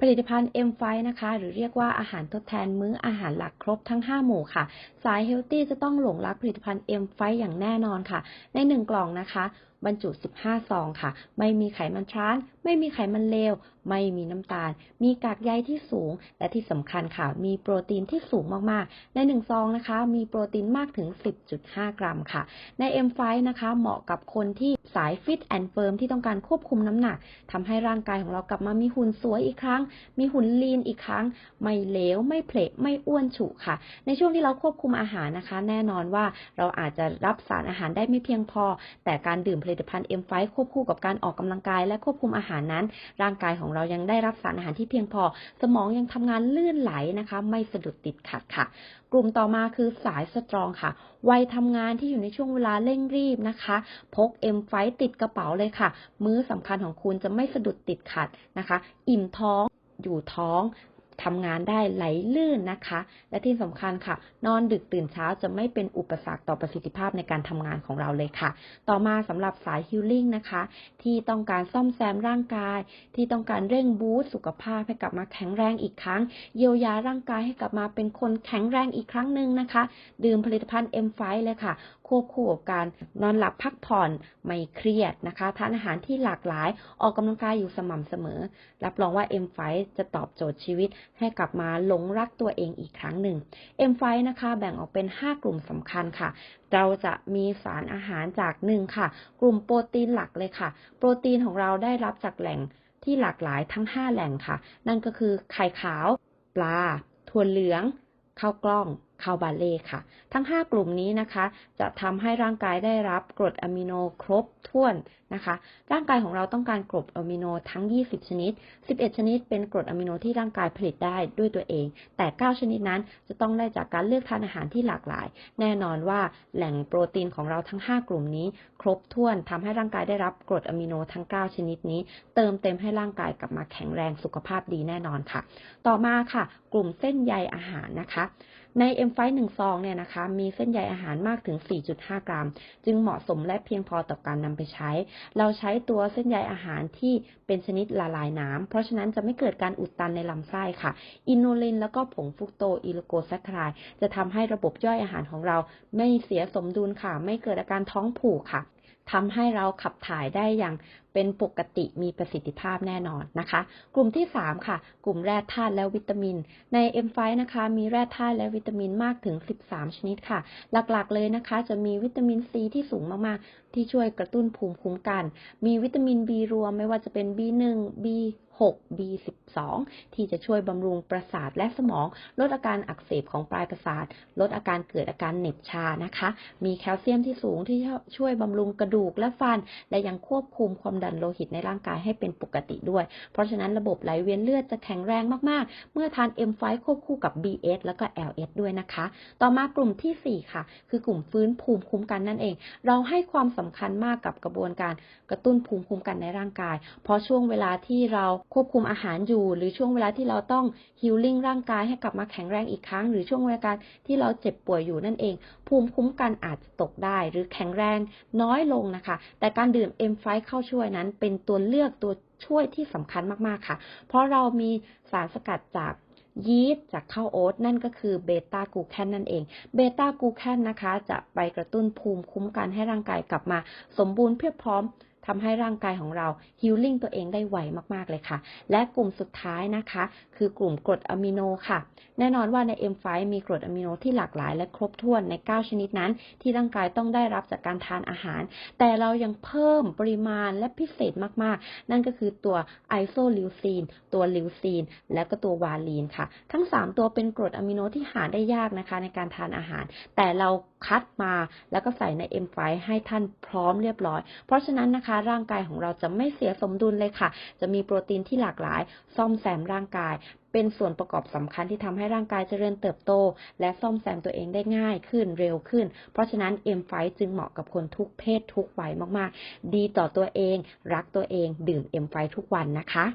ผลิตภัณฑ์ M5 นะคะ หรือเรียกว่าอาหารทดแทนมื้ออาหารหลักครบทั้ง 5 หมู่ค่ะ สายเฮลตี้จะต้องหลงรักผลิตภัณฑ์ M5 อย่างแน่นอนค่ะ ใน 1 กล่องนะคะ บรรจุ 15 ซองค่ะ ไม่มีไขมันทรานส์ไม่มีไขมันเลว ไม่มีน้ำตาล มีกากใยที่สูง และที่สำคัญค่ะ มีโปรตีนที่สูงมากๆ ใน1ซองนะคะ มีโปรตีนมากถึง 10.5 กรัมค่ะ ใน M5 นะคะ เหมาะกับคนที่สายฟิตแอนด์เฟิร์มที่ต้องการควบคุมน้ำหนักทำให้ร่างกายของเรากลับมามีหุ่นสวยอีกครั้ง มีหุ่นลีนอีกครั้ง ไม่เหลว ไม่เพลทไม่อ้วนฉุค่ะ ในช่วงที่เราควบคุมอาหารนะคะ แน่นอนว่าเราอาจจะรับสารอาหารได้ไม่เพียงพอ แต่การดื่มผลิตภัณฑ์ M5 ควบคู่กับการออกกำลังกายและควบคุมอาหารนั้น ร่างกายของเรายังได้รับสารอาหารที่เพียงพอ สมองยังทำงานลื่นไหลนะคะ ไม่สะดุดติดขัดค่ะ กลุ่มต่อมาคือสายสตรองค่ะ วัยทำงานที่อยู่ในช่วงเวลาเร่งรีบนะคะ พกเอ็มไฟติดกระเป๋าเลยค่ะ มื้อสำคัญของคุณจะไม่สะดุดติดขัดนะคะ อิ่มท้องอยู่ท้อง ทำงานได้ไหลลื่นนะคะ และที่สำคัญค่ะ นอนดึกตื่นเช้าจะไม่เป็นอุปสรรคต่อประสิทธิภาพในการทำงานของเราเลยค่ะ ต่อมาสำหรับสายฮิลลิ่งนะคะ ที่ต้องการซ่อมแซมร่างกาย ที่ต้องการเร่งบูสต์สุขภาพให้กลับมาแข็งแรงอีกครั้ง เยียวยาร่างกายให้กลับมาเป็นคนแข็งแรงอีกครั้งหนึ่งนะคะ ดื่มผลิตภัณฑ์ M5 เลยค่ะ ควบคู่กับการนอนหลับพักผ่อนไม่เครียดนะคะทานอาหารที่หลากหลายออกกำลังกายอยู่สม่ำเสมอ รับรองว่า M5 จะตอบโจทย์ชีวิตให้กลับมาหลงรักตัวเองอีกครั้งหนึ่ง M5 นะคะแบ่งออกเป็น 5 กลุ่มสำคัญค่ะ เราจะมีสารอาหารจากหนึ่งค่ะ กลุ่มโปรตีนหลักเลยค่ะ โปรตีนของเราได้รับจากแหล่งที่หลากหลายทั้ง 5 แหล่งค่ะ นั่นก็คือไข่ขาว ปลา ถั่วเหลือง ข้าวกล้อง ข้าวบาเล่ค่ะ ทั้ง 5 กลุ่มนี้นะคะ จะทำให้ร่างกายได้รับกรดอะมิโนครบถ้วนนะคะ ร่างกายของเราต้องการกรดอะมิโนทั้ง 20 ชนิด 11 ชนิดเป็นกรดอะมิโนที่ร่างกายผลิตได้ด้วยตัวเอง แต่ 9 ชนิดนั้นจะต้องได้จากการเลือกทานอาหารที่หลากหลาย แน่นอนว่าแหล่งโปรตีนของเราทั้ง 5 กลุ่มนี้ ครบถ้วนทำให้ร่างกายได้รับกรดอะมิโนทั้ง 9 ชนิดนี้ เติมเต็มให้ร่างกายกลับมาแข็งแรงสุขภาพดีแน่นอนค่ะ ต่อมาค่ะ กลุ่มเส้นใยอาหารนะคะใน M5 1ซองเนี่ยนะคะมีเส้นใยอาหารมากถึง 4.5 กรัม จึงเหมาะสมและเพียงพอต่อการนำไปใช้ เราใช้ตัวเส้นใยอาหารที่เป็นชนิดละลายน้ำ เพราะฉะนั้นจะไม่เกิดการอุดตันในลำไส้ค่ะ อินูลินแล้วก็ผงฟุกโตอิโลโกแซคคารายจะทำให้ระบบย่อยอาหารของเราไม่เสียสมดุลค่ะ ไม่เกิดอาการท้องผูกค่ะ ทำให้เราขับถ่ายได้อย่างเป็นปกติมีประสิทธิภาพแน่นอนนะคะ กลุ่มที่ 3 ค่ะ กลุ่มแร่ธาตุและวิตามิน ใน M5 นะคะ มีแร่ธาตุและวิตามินมากถึง 13 ชนิดค่ะ หลักๆเลยนะคะ จะมีวิตามินซีที่สูงมากๆที่ช่วยกระตุ้นภูมิคุ้มกัน มีวิตามิน B รวมไม่ว่าจะเป็น B1 B 6 B12 ที่จะช่วยบำรุงประสาทและสมอง ลดอาการอักเสบของปลายประสาท ลดอาการเกิดอาการเหน็บชานะคะ มีแคลเซียมที่สูงที่ช่วยบำรุงกระดูกและฟัน และยังควบคุมความดันโลหิตในร่างกายให้เป็นปกติด้วย เพราะฉะนั้นระบบไหลเวียนเลือดจะแข็งแรงมาก ๆ เมื่อทาน M5 ควบคู่กับ BS แล้วก็ LS ด้วยนะคะ ต่อมากลุ่มที่ 4 ค่ะ คือกลุ่มฟื้นภูมิคุ้มกันนั่นเอง เราให้ความสำคัญมากกับกระบวนการกระตุ้นภูมิคุ้มกันในร่างกาย เพราะช่วงเวลาที่เราควบคุมอาหารอยู่ หรือช่วงเวลาที่เราต้องฮิลลิ่งร่างกายให้กลับมาแข็งแรงอีกครั้ง หรือช่วงเวลาที่เราเจ็บป่วยอยู่นั่นเอง ภูมิคุ้มกันอาจจะตกได้ หรือแข็งแรงน้อยลงนะคะ แต่การดื่ม M5 เข้าช่วยนั้น เป็นตัวเลือกตัวช่วยที่สำคัญมากๆค่ะ เพราะเรามีสารสกัดจาก ยีสต์จากข้าวโอ๊ตนั่นก็คือเบต้ากูแคนนั่นเอง เบต้ากูแคนนะคะ จะไปกระตุ้นภูมิคุ้มกันให้ร่างกายกลับมา สมบูรณ์เพียบพร้อม ทำให้ร่างกายของเราฮิลลิ่งตัวเองได้ไวมากๆเลยค่ะ และกลุ่มสุดท้ายนะคะ คือกลุ่มกรดอะมิโนค่ะ แน่นอนว่าใน M5 มีกรดอะมิโนที่หลากหลายและครบถ้วนใน 9 ชนิดนั้น ที่ร่างกายต้องได้รับจากการทานอาหาร แต่เรายังเพิ่มปริมาณและพิเศษมากๆ นั่นก็คือตัวไอโซลิวซีนตัวลิวซีนและก็ตัววาลีนค่ะ ทั้ง 3 ตัวเป็นกรดอะมิโนที่หาได้ยากนะคะในการทานอาหาร แต่เรา คัดมา แล้วก็ใส่ใน M5 ให้ท่านพร้อมเรียบร้อย เพราะฉะนั้นนะคะ ร่างกายของเราจะไม่เสียสมดุลเลยค่ะ จะมีโปรตีนที่หลากหลาย ซ่อมแซมร่างกาย เป็นส่วนประกอบสำคัญที่ทำให้ร่างกายเจริญเติบโต และซ่อมแซมตัวเองได้ง่ายขึ้นเร็วขึ้น เพราะฉะนั้น M5 จึงเหมาะกับคนทุกเพศทุกวัยมากๆ ดีต่อตัวเอง รักตัวเอง ดื่ม M5 ทุกวันนะคะ